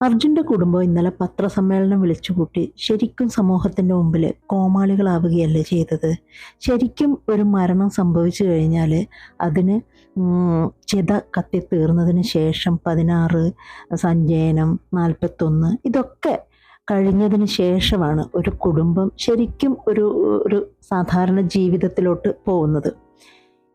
അർജുന്റെ കുടുംബം ഇന്നലെ പത്രസമ്മേളനം വിളിച്ചുകൂട്ടി ശരിക്കും സമൂഹത്തിന്റെ മുമ്പിൽ കോമാളികളാവുകയല്ല ചെയ്തത്? ശരിക്കും ഒരു മരണം സംഭവിച്ചു കഴിഞ്ഞാൽ അതിന് ചിത ചിത കത്തിത്തീർന്നതിന് ശേഷം പതിനാറ് സഞ്ചയനം നാൽപ്പത്തൊന്ന് ഇതൊക്കെ കഴിഞ്ഞതിന് ശേഷമാണ് ഒരു കുടുംബം ശരിക്കും ഒരു ഒരു സാധാരണ ജീവിതത്തിലോട്ട് പോകുന്നത്.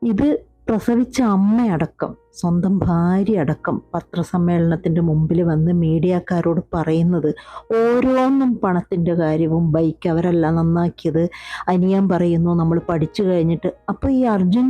ഇത് പ്രസവിച്ച അമ്മയടക്കം സ്വന്തം ഭാര്യ അടക്കം പത്രസമ്മേളനത്തിന്റെ മുമ്പിൽ വന്ന് മീഡിയക്കാരോട് പറയുന്നത് ഓരോന്നും പണത്തിന്റെ കാര്യവും ബൈക്ക് അവരല്ല നന്നാക്കിയത്. അനിയൻ പറയുന്നു നമ്മൾ പഠിച്ചു കഴിഞ്ഞിട്ട് അപ്പോൾ ഈ അർജുൻ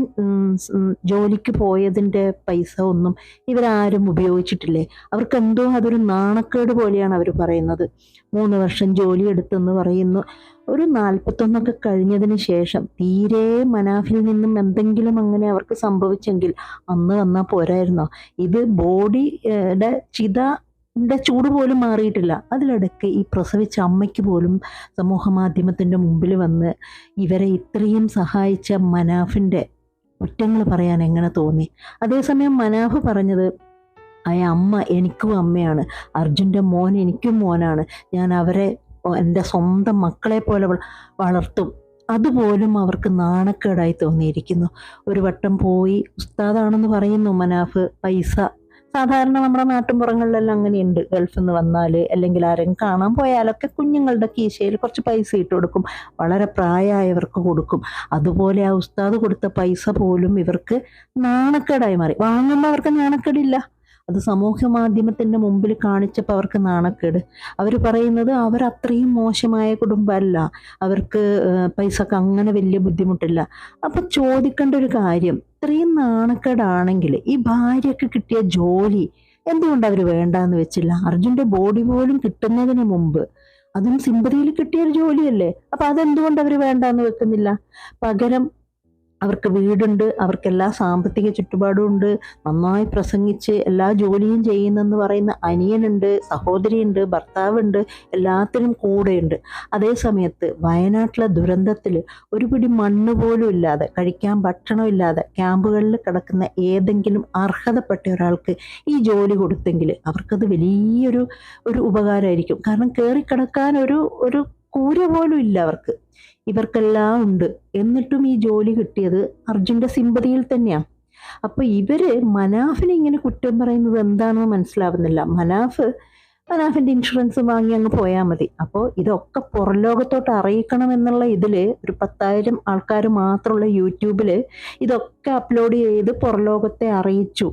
ജോലിക്ക് പോയതിന്റെ പൈസ ഒന്നും ഇവരാരും ഉപയോഗിച്ചിട്ടില്ലേ? അവർക്ക് എന്തോ അതൊരു നാണക്കേട് പോലെയാണ് അവർ പറയുന്നത്. മൂന്ന് വർഷം ജോലി എടുത്തെന്ന് പറയുന്നു. ഒരു നാൽപ്പത്തൊന്നൊക്കെ കഴിഞ്ഞതിന് ശേഷം തീരെ മനാഫിൽ നിന്നും എന്തെങ്കിലും അങ്ങനെ അവർക്ക് സംഭവിച്ചെങ്കിൽ അന്ന് വന്നാൽ പോരായിരുന്നോ? ഇത് ബോഡിയുടെ ചിതയുടെ ചൂട് പോലും മാറിയിട്ടില്ല. അതിലിടയ്ക്ക് ഈ പ്രസവിച്ച അമ്മയ്ക്ക് പോലും സമൂഹ മാധ്യമത്തിന്റെ മുമ്പിൽ വന്ന് ഇവരെ ഇത്രയും സഹായിച്ച മനാഫിന്റെ കുറ്റങ്ങൾ പറയാൻ എങ്ങനെ തോന്നി? അതേസമയം മനാഫ് പറഞ്ഞത് ആ അമ്മ എനിക്കും അമ്മയാണ്. അർജുന്റെ മോൻ എനിക്കും മോനാണ്. ഞാൻ അവരെ എന്റെ സ്വന്തം മക്കളെ പോലെ വളർത്തും. അതുപോലും അവർക്ക് നാണക്കേടായി തോന്നിയിരിക്കുന്നു. ഒരു വട്ടം പോയി ഉസ്താദാണെന്ന് പറയുന്നു മനാഫ് പൈസ. സാധാരണ നമ്മുടെ നാട്ടുമ്പുറങ്ങളിലെല്ലാം അങ്ങനെയുണ്ട്. ഗൾഫിൽ നിന്ന് വന്നാൽ അല്ലെങ്കിൽ ആരെങ്കിലും കാണാൻ പോയാലൊക്കെ കുഞ്ഞുങ്ങളുടെ കീശയിൽ കുറച്ച് പൈസ ഇട്ട് കൊടുക്കും. വളരെ പ്രായമായവർക്ക് കൊടുക്കും. അതുപോലെ ആ ഉസ്താദ് കൊടുത്ത പൈസ പോലും ഇവർക്ക് നാണക്കേടായി മാറി. വാങ്ങുമ്പോൾ അവർക്ക് നാണക്കേടില്ല. അത് സമൂഹ മാധ്യമത്തിന്റെ മുമ്പിൽ കാണിച്ചപ്പോൾ അവർക്ക് നാണക്കേട്. അവർ പറയുന്നത് അവർ അത്രയും മോശമായ കുടുംബമല്ല. അവർക്ക് പൈസക്ക് അങ്ങനെ വലിയ ബുദ്ധിമുട്ടില്ല. അപ്പം ചോദിക്കേണ്ട ഒരു കാര്യം ഇത്രയും നാണക്കേടാണെങ്കിൽ ഈ ഭാര്യക്ക് കിട്ടിയ ജോലി എന്തുകൊണ്ട് അവർ വേണ്ടാന്ന് വെച്ചില്ല? അർജുന്റെ ബോഡി പോലും കിട്ടുന്നതിന് മുമ്പ് അതും സിമ്പതിയിൽ കിട്ടിയ ഒരു ജോലിയല്ലേ? അപ്പം അതെന്തുകൊണ്ട് അവർ വേണ്ടാന്ന് വെക്കുന്നില്ല? പകരം അവർക്ക് വീടുണ്ട് അവർക്ക് എല്ലാ സാമ്പത്തിക ചുറ്റുപാടും ഉണ്ട് നന്നായി പ്രസംഗിച്ച് എല്ലാ ജോലിയും ചെയ്യുന്നെന്ന് പറയുന്ന അനിയനുണ്ട് സഹോദരിയുണ്ട് ഭർത്താവുണ്ട് എല്ലാത്തിനും കൂടെയുണ്ട്. അതേ സമയത്ത് വയനാട്ടിലെ ദുരന്തത്തിൽ ഒരു പിടി മണ്ണ് പോലും ഇല്ലാതെ കഴിക്കാൻ ഭക്ഷണമില്ലാതെ ക്യാമ്പുകളിൽ കിടക്കുന്ന ഏതെങ്കിലും അർഹതപ്പെട്ട ഒരാൾക്ക് ഈ ജോലി കൊടുത്തെങ്കിൽ അവർക്കത് വലിയൊരു ഒരു ഉപകാരമായിരിക്കും. കാരണം കയറി കിടക്കാൻ ഒരു ഒരു കൂര പോലും ഇല്ല അവർക്ക്. ഇവർക്കെല്ലാം ഉണ്ട്. എന്നിട്ടും ഈ ജോലി കിട്ടിയത് അർജുന്റെ സിമ്പതിയിൽ തന്നെയാണ് അപ്പൊ ഇവർ മനാഫിനെ ഇങ്ങനെ കുറ്റം പറയുന്നത് എന്താണെന്ന് മനസ്സിലാവുന്നില്ല. മനാഫ് മനാഫിന്റെ ഇൻഷുറൻസ് വാങ്ങി അങ്ങ് പോയാൽ മതി. അപ്പോൾ ഇതൊക്കെ പുറം ലോകത്തോട്ട് അറിയിക്കണം എന്നുള്ള ഇതിൽ ഒരു പത്തായിരം ആൾക്കാർ മാത്രമുള്ള യൂട്യൂബിൽ ഇതൊക്കെ അപ്ലോഡ് ചെയ്ത് പുറം ലോകത്തെ അറിയിച്ചു.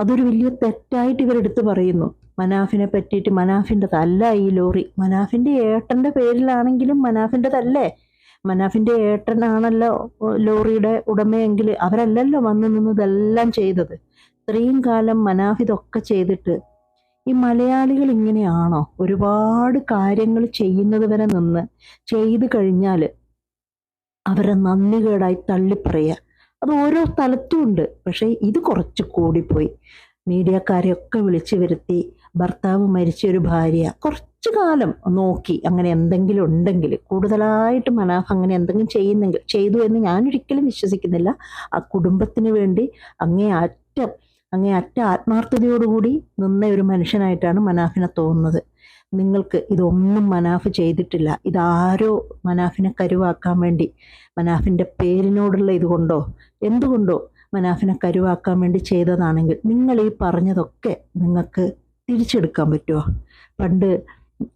അതൊരു വലിയ തെറ്റായിട്ട് ഇവരെടുത്ത് പറയുന്നു. മനാഫിനെ പറ്റിയിട്ട് മനാഫിന്റെതല്ല ഈ ലോറി. മനാഫിന്റെ ഏട്ടന്റെ പേരിലാണെങ്കിലും മനാഫിന്റെതല്ലേ? മനാഫിന്റെ ഏട്ടനാണല്ലോ ലോറിയുടെ ഉടമയെങ്കിൽ അവരല്ലല്ലോ വന്നു നിന്നതെല്ലാം ചെയ്തത്. ഇത്രയും കാലം മനാഫ് ഇതൊക്കെ ചെയ്തിട്ട് ഈ മലയാളികൾ ഇങ്ങനെയാണോ ഒരുപാട് കാര്യങ്ങൾ ചെയ്യുന്നത് വരെ നിന്ന് ചെയ്തു കഴിഞ്ഞാൽ അവരെ നന്ദികേടായി തള്ളിപ്പറയുക അത് ഓരോ സ്ഥലത്തും ഉണ്ട്. പക്ഷേ ഇത് കുറച്ച് കൂടിപ്പോയി. മീഡിയക്കാരെയൊക്കെ വിളിച്ചു വരുത്തി ഭർത്താവ് മരിച്ച ഒരു ഭാര്യ കുറച്ച് കാലം നോക്കി അങ്ങനെ എന്തെങ്കിലും ഉണ്ടെങ്കിൽ കൂടുതലായിട്ട് മനാഫ് അങ്ങനെ എന്തെങ്കിലും ചെയ്യുന്നെങ്കിൽ ചെയ്തു എന്ന് ഞാൻ ഒരിക്കലും വിശ്വസിക്കുന്നില്ല. ആ കുടുംബത്തിന് വേണ്ടി അങ്ങേ അറ്റം അങ്ങേ അറ്റ ആത്മാർത്ഥതയോടുകൂടി നിന്ന ഒരു മനുഷ്യനായിട്ടാണ് മനാഫിനെ തോന്നുന്നത്. നിങ്ങൾക്ക് ഇതൊന്നും മനാഫ് ചെയ്തിട്ടില്ല. ഇതാരോ മനാഫിനെ കരുവാക്കാൻ വേണ്ടി മനാഫിന്റെ പേരിനോടുള്ള ഇതുകൊണ്ടോ എന്തുകൊണ്ടോ മനാഫിനെ കരുവാക്കാൻ വേണ്ടി ചെയ്തതാണെങ്കിൽ നിങ്ങൾ ഈ പറഞ്ഞതൊക്കെ നിങ്ങൾക്ക് തിരിച്ചെടുക്കാൻ പറ്റുമോ പണ്ട്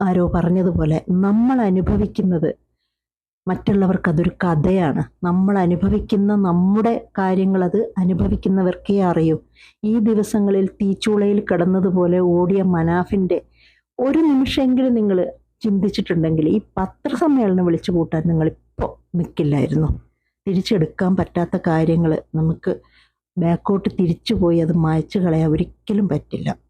ആരോ പറഞ്ഞതുപോലെ നമ്മൾ അനുഭവിക്കുന്നത് മറ്റുള്ളവർക്ക് അതൊരു കഥയാണ്. നമ്മൾ അനുഭവിക്കുന്ന നമ്മുടെ കാര്യങ്ങൾ അത് അനുഭവിക്കുന്നവർക്കേ അറിയൂ. ഈ ദിവസങ്ങളിൽ തീച്ചൂളയിൽ കിടന്നതുപോലെ ഓടിയ മനാഫിന്റെ ഒരു നിമിഷമെങ്കിലും നിങ്ങൾ ചിന്തിച്ചിട്ടുണ്ടെങ്കിൽ ഈ പത്രസമ്മേളനം വിളിച്ചു കൂട്ടാൻ നിങ്ങളിപ്പോൾ നിൽക്കില്ലായിരുന്നു തിരിച്ചെടുക്കാൻ പറ്റാത്ത കാര്യങ്ങൾ നമുക്ക് ബാക്കോട്ട് തിരിച്ചു പോയി അത് മായ്ച്ചു കളയാൻ ഒരിക്കലും പറ്റില്ല.